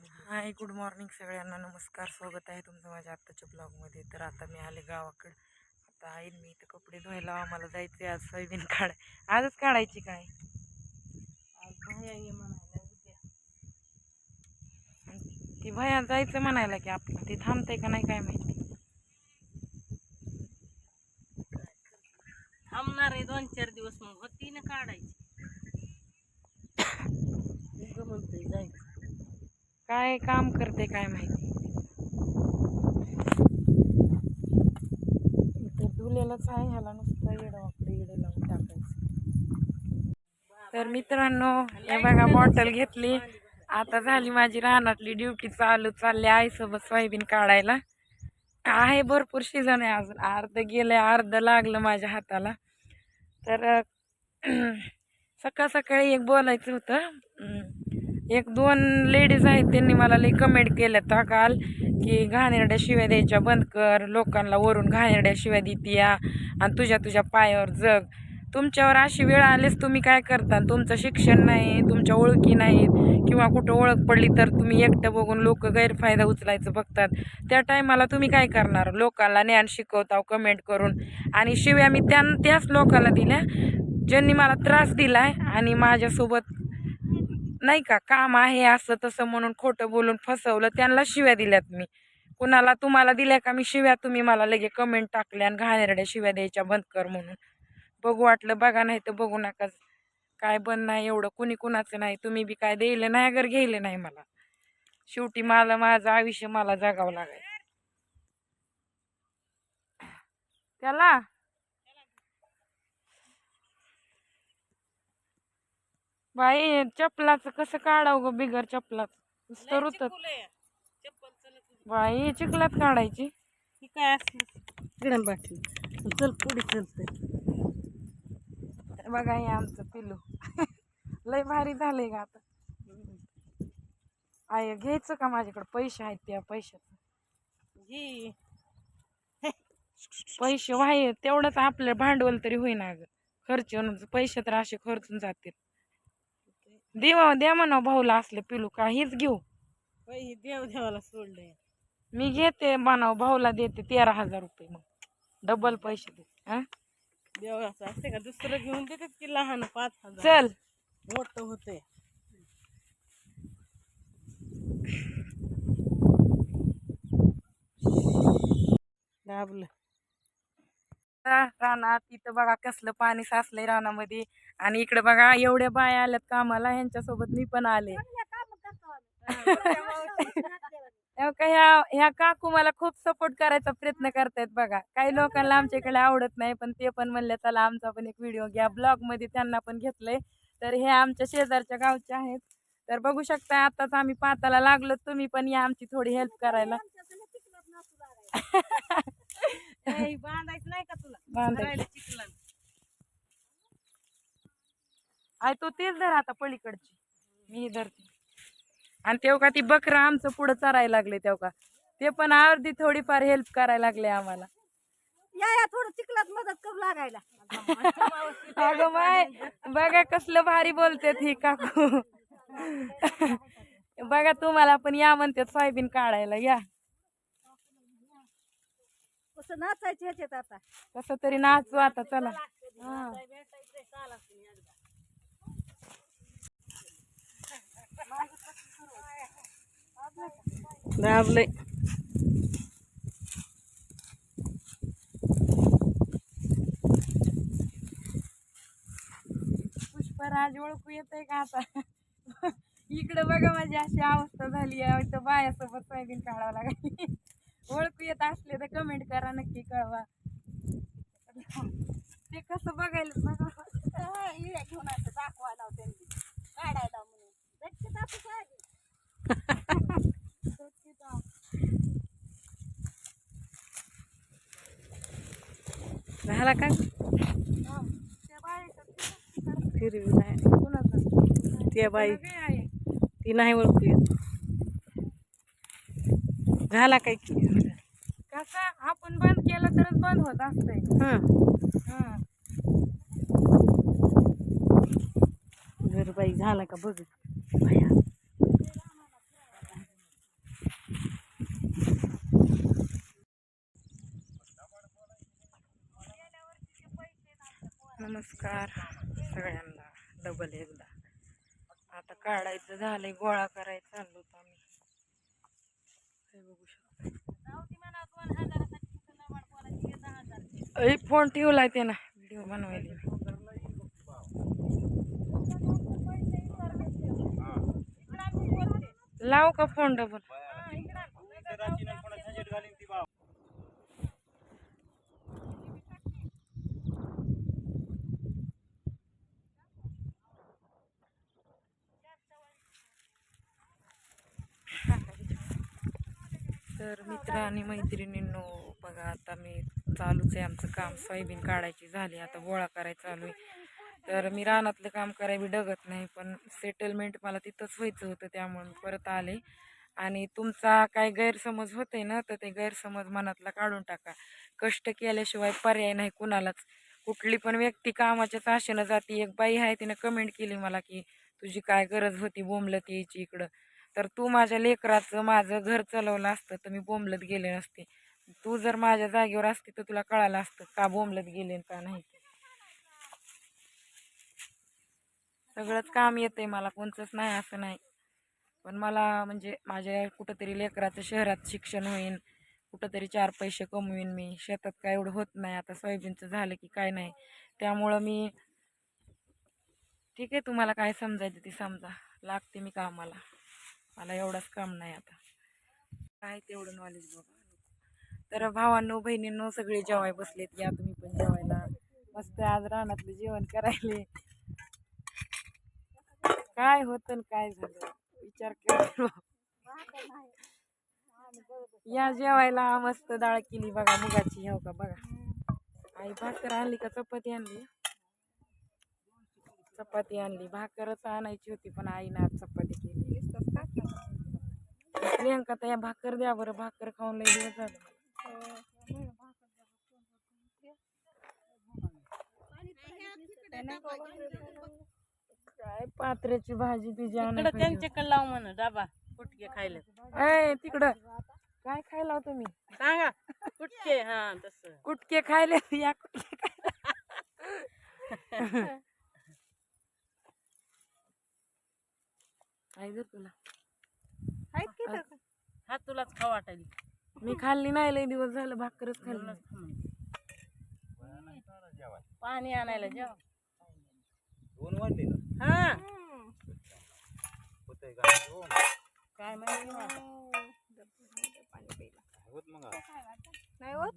Hi good morning सगळ्यांना. नमस्कार स्वागत आहे तुमचं माझ्या आत्ताच्या ब्लॉगमध्ये. तर आता मी आले गावाकडं. आता आहे मी इथं कपडे धुवायला. आम्हाला जायचे आज सोयाबीन काढ आजच काढायची काय? ती भया जायचं म्हणायला की आपलं ती थांबतंय का नाही काय माहिती. थांबणार आहे दोन चार दिवस मग होती ना काढायची उगं म्हणतोय जायचं काय काम करते काय माहिती? इथं धुलेलंच आहे ह्याला नुसतं येडं वाकडे येडं लावून टाकायचं. तर मित्रांनो हे बघा बॉटल घेतली. आता झाली माझी रानातली ड्युटी चालू चालली आईसोबत सोयाबीन काढायला. आहे भरपूर सीझन आहे अजून. अर्ध गेलं अर्ध लागलं माझ्या हाताला. तर सकाळ सकाळी एक बोलायचं होतं. एक दोन लेडीज आहेत त्यांनी मला लई कमेंट केल्या तर काल की घाणेरड्या शिव्या द्यायच्या बंद कर लोकांना वरून घाणेरड्या शिव्या देतीया आणि तुझ्या तुझ्या पायावर जग. तुमच्यावर अशी वेळ आलीच तुम्ही काय करता? तुमचं शिक्षण नाही तुमच्या ओळखी नाहीत किंवा कुठं ओळख पडली तर तुम्ही एकटं बघून लोक गैरफायदा उचलायचं बघतात. त्या टायमाला तुम्ही काय करणार? लोकांना ज्ञान शिकवता कमेंट करून. आणि शिव्या मी त्या त्याच लोकांना दिल्या ज्यांनी मला त्रास दिलाय आणि माझ्यासोबत नाही का काम आहे असं तसं म्हणून खोटं बोलून फसवलं त्यांना शिव्या दिल्यात मी. कुणाला तुम्हाला दिल्या का मी शिव्या? तुम्ही मला लगे कमेंट टाकल्या आणि घाणेरड्या शिव्या द्यायच्या बंद कर म्हणून. बघू वाटलं बघा नाही तर बघू नका. काय बंद नाही एवढं कुणी कुणाचं नाही तुम्ही बी काय द्यायले नाही अगर घ्यायले नाही मला. शेवटी मला माझं आयुष्य मला जगावं लागायचं. त्याला बाई चपलाचं कसं काढावं ग बिगर चपलाचं? चलत नाही. बाई चिखलात काढायची. ही काय असली? गिरण बाटली. चल पुढे चलतंय. बघा हे आमचं पिलू लय भारी झालंय का आता. आय घ्यायचं का माझ्याकडे? पैसे आहेत त्या पैशाचं. घे. पैसे व्हाय तेवढंच आपलं भांडवल तरी होईना ग. खर्च पैसे तर असे खर्चून जातील. देवा द्या म्हणा भाऊला असले पिलू का हेच घेऊ. बाई देव देवाला सोडलंय. मी घेते म्हणाव भाऊला देते तेरा हजार रुपये मग. डबल पैसे दे हा? देवाचं असते का? दुसरं घेऊन देतात की लहान पाच हजार? चल. मोठं होतंय. दाबलं. रानात इथं बघा कसलं पाणी साचलंय रानामध्ये. आणि इकडे बघा एवढ्या बाया आल्यात कामाला ह्यांच्यासोबत मी पण आले. का ह्या ह्या काकू मला खूप सपोर्ट करायचा प्रयत्न करतायत बघा. काही लोकांना आमच्याकडे आवडत नाही पण ते पण म्हणले चला आमचा पण एक व्हिडिओ घ्या. ब्लॉगमध्ये त्यांना पण घेतलंय. तर हे आमच्या शेजारच्या गावचे आहेत. तर बघू शकता आताच आम्ही पाताला लागलो तुम्ही पण या आमची थोडी हेल्प करायला. बांधायचं नाही का आहे तो तेच धर आता पलीकडची. मी धरते. आणि तेव्हा का ती बकरा आमचं पुढं चरायला लागले तेव्हा का? ते पण अर्धी थोडीफार हेल्प करायला लागले आम्हाला. या या थोडं चिखलात मदत करू लागायला. अगं माय बघा कसलं भारी बोलते ही काकू. बघा तुम्हाला पण या म्हणते सोयाबीन काढायला या. कसं नाचायचं ह्याच्यात आता. कसं तरी नाचू आता चला. हा. दाबलंय. पुष्पराज ओळखू येतंय का आता? इकडे बघा माझी अशी अवस्था झाली आहे. इथं बायासोबत सोयाबीन काढावं लागली. ओळखू येत असले तर कमेंट करा नक्की कळवा. ते कसं बघायला बघा. घेऊन आता दाखवायला त्यांनी. काढायला म्हणून. गच्ची दाखवू काय? झाला का? हिरवी नाही. त्या बाई. ती नाही ओळखू येत. झाला काय की? कसा? आपण बंद केलं तरच बंद होत असते हा. घरबाई झाला का बघ. नमस्कार सगळ्यांना. डबल एकदा. आता काढायचं झालंय गोळा करायचं चाललो आम्ही. हे बघू शकतो. फोन ठेवलाय ते ना व्हिडिओ बनवायला लाव का फोन डबल तर मित्र आणि मैत्रिणींनो बघा आता मी चालूच आहे आमचं काम. सोयाबीन काढायची झाली आता गोळा करायचं चालू आहे. तर मी रानातलं काम करायला डगत नाही पण सेटलमेंट मला तिथंच व्हायचं होतं त्यामुळे परत आले. आणि तुमचा काय गैरसमज होते ना तर ते गैरसमज मनातला काढून टाका. कष्ट केल्याशिवाय पर्याय नाही कुणालाच. कुठली पण व्यक्ती कामाच्याच आशेनं जाती. एक बाई आहे तिनं कमेंट केली मला की तुझी काय गरज होती बोंबलत यायची इकडं? तर तू माझ्या लेकराचं माझं घर चालवलं असतं तर मी बोंबलत गेले नसते. तू जर माझ्या जागेवर असते तर तुला कळालं असतं का बोंबलत गेले का नाही सगळंच काम येतंय मला कोणतंच नाही असं नाही. पण मला म्हणजे माझ्या कुठंतरी लेकराचं शहरात शिक्षण होईन कुठंतरी चार पैसे कमवीन मी. शेतात काय एवढं होत नाही. आता सोयाबीनचं झालं की काय नाही. त्यामुळं मी ठीक आहे तुम्हाला काय समजायचं ते समजा. लागते मी कामाला. मला एवढंच काम नाही आता. काय तेवढं नॉलेज बघा. तर भावांनो बहिणींनो सगळे जेवाय बसलेत. या तुम्ही पण जेवायला. मस्त आज रानातलं जेवण करायले. काय होतं काय झालं? विचार कर या जेवायला मस्त डाळ केली बघा मुगाची. हो का? बघा. आई भाकर आणली का? चपाती आणली. चपाती आणली. भाकरच आणायची होती पण आईनं आज चपाती प्रियंका तर या भाकर द्या बरं भाकर खाऊन लई दिवस झाले. काय पात्र्याची भाजी इकडं आणायची होती. त्यांच्याकडे लाव म्हण डाबा कुटके खायला. ए तिकडं. काय खायला हो तुम्ही? सांगा कुटके हा तसं. कुटके खायले या कुटके खायला. काय जर तुला. हा तुलाच खाऊ वाटायली. मी खाल्ली नाही लय दिवस झालं भाकरच खाल्ली. पाणी आणायला जेव. दोन का हा. होतंय का दोन काय माहिती? मला. होत मग नाही होत?